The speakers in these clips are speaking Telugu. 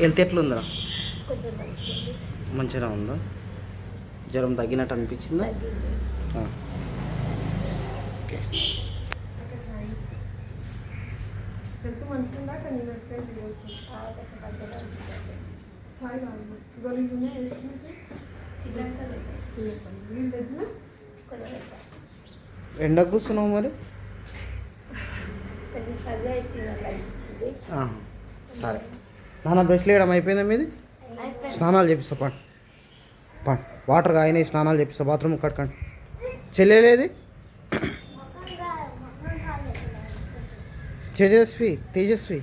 హెల్త్ ఎట్లుందా? మంచిగా ఉందా? జ్వరం తగ్గినట్టు అనిపించిందా. ఓకే. ఎండకు కూర్చున్నావు మరి? సరే. నాన్న బ్రష్ లేయడం అయిపోయిందా మీది. స్నానాలు చేపిస్తా పండి పండి వాటర్ కాగినాయి స్నానాలు చేపిస్తా బాత్రూమ్ కట్టుకోండి చెల్లెలేది తేజస్వి తేజస్వి.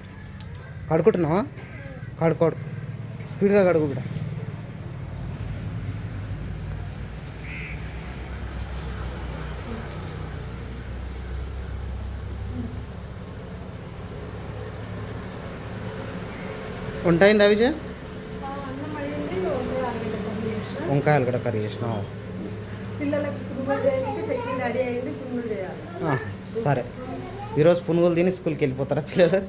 కడుకుంటున్నావా కడుకోడు స్పీడ్గా కడుగు చట్నీ రెడీ అయింది పునుగులు చేయాలి. ఆ, సరే. ఈరోజు పునుగులు తిని స్కూల్కి వెళ్ళిపోతారా పిల్లలు?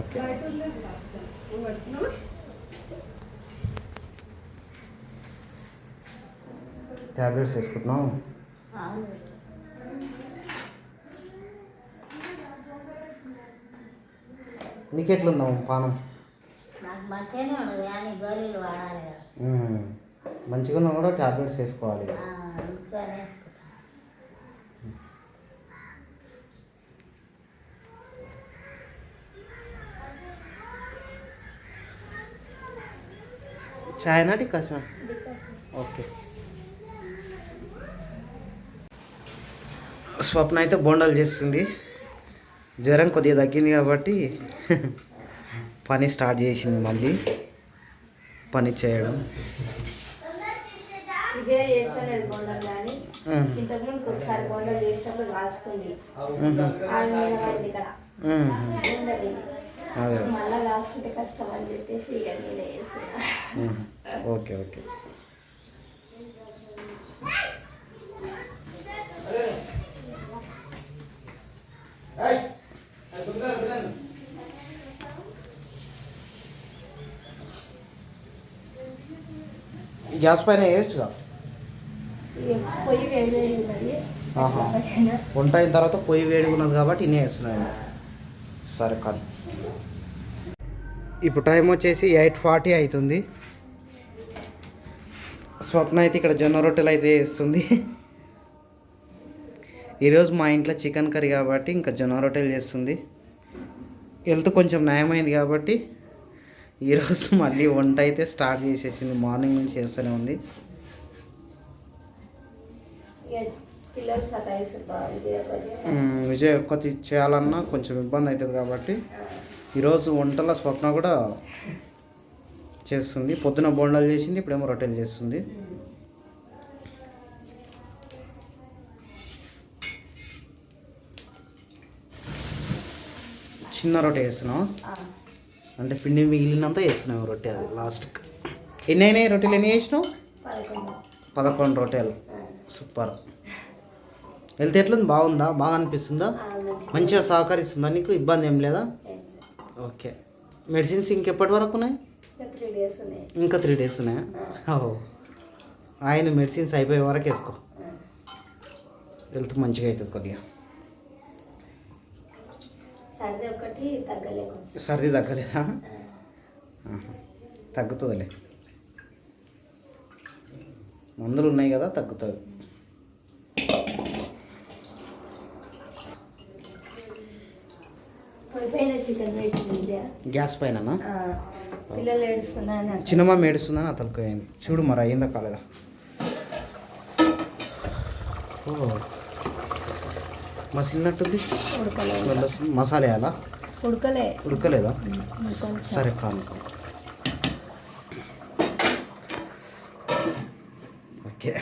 ఓకే? ట్యాబ్లెట్స్ వేసుకుంటున్నావు? అవును. నీకెట్లుందాం పానం? మంచిగానే ఉండదు కానీ గోళీలు వాడాలి కదా. ఉమ్, మంచిగా ఉన్నా కూడా ట్యాబ్లెట్స్ వేసుకోవాలి ఆ, అందుకని వేసుకుంటా. చాయ్ నాటి కషాయం ఓకే. స్వప్న అయితే బోండాలు చేస్తుంది. జ్వరం కొద్దిగా తగ్గింది కాబట్టి పని స్టార్ట్ చేసింది మళ్ళీ. పని చేయడం. విజయ చేస్తలేదు బొండలు గ్యాస్ పైన వేయచ్చుగా. వంట అయిన తర్వాత పొయ్యి వేడిగా ఉన్నది కాబట్టి ఇన్నే వేస్తున్నాను సరే కాదు. ఇప్పుడు టైం వచ్చేసి ఎయిట్ ఫార్టీ అవుతుంది స్వప్న అయితే ఇక్కడ జొన్న రొట్టెలు అయితే వేస్తుంది ఈరోజు మా ఇంట్లో చికెన్ కర్రీ కాబట్టి ఇంకా జొన్న రొట్టెలు చేస్తుంది. హెల్త్ కొంచెం నయమైంది కాబట్టి ఈరోజు మళ్ళీ వంట అయితే స్టార్ట్ చేసేసింది. మార్నింగ్ నుంచి చేస్తూనే ఉంది. విజయ ఒక్కటి చేయాలన్నా కొంచెం ఇబ్బంది అవుతుంది కాబట్టి ఈరోజు వంటల స్వప్న కూడా చేస్తుంది. పొద్దున బోండాలు చేసింది ఇప్పుడేమో రొట్టెలు చేస్తుంది. చిన్న రొట్టె చేస్తున్నావు? ఆ, అంటే పిండి మిగిలినంత చేస్తున్నావు రొట్టె అది లాస్ట్కి ఎన్ని అయినాయి రొట్టెలు ఎన్ని చేసినావు? పదకొండు. రొట్టెలు. సూపర్. హెల్త్ ఎట్లుంది? బాగుందా? బాగా అనిపిస్తుందా? మంచిగా. సహకరిస్తుందా? నీకు ఇబ్బంది ఏం లేదా. ఓకే. మెడిసిన్స్ ఇంకెప్పటి వరకు ఉన్నాయి? ఇంకా త్రీ డేస్ ఉన్నాయి. ఇంకా త్రీ డేస్ ఉన్నాయా? ఓ. ఆయన మెడిసిన్స్ అయిపోయే వరకు వేసుకో. హెల్త్ మంచిగా అవుతుంది కొద్దిగా. సర్ది ఒకటి తగ్గలేదు సర్ది తగ్గలేదా. తగ్గుతుందిలే. మందులు ఉన్నాయి కదా తగ్గుతుంది గ్యాస్ పైన. చిన్నమ్మ ఏడుస్తుందని అతనికి అయింది చూడు మరి అయిందా కాలేదా? ఓ. మసిలినట్టుంది. స్మెల్ వస్తుంది. మసాలా వేయాలా? ఉడకలే. ఉడకలేదా? సరే కాదు ఓకే.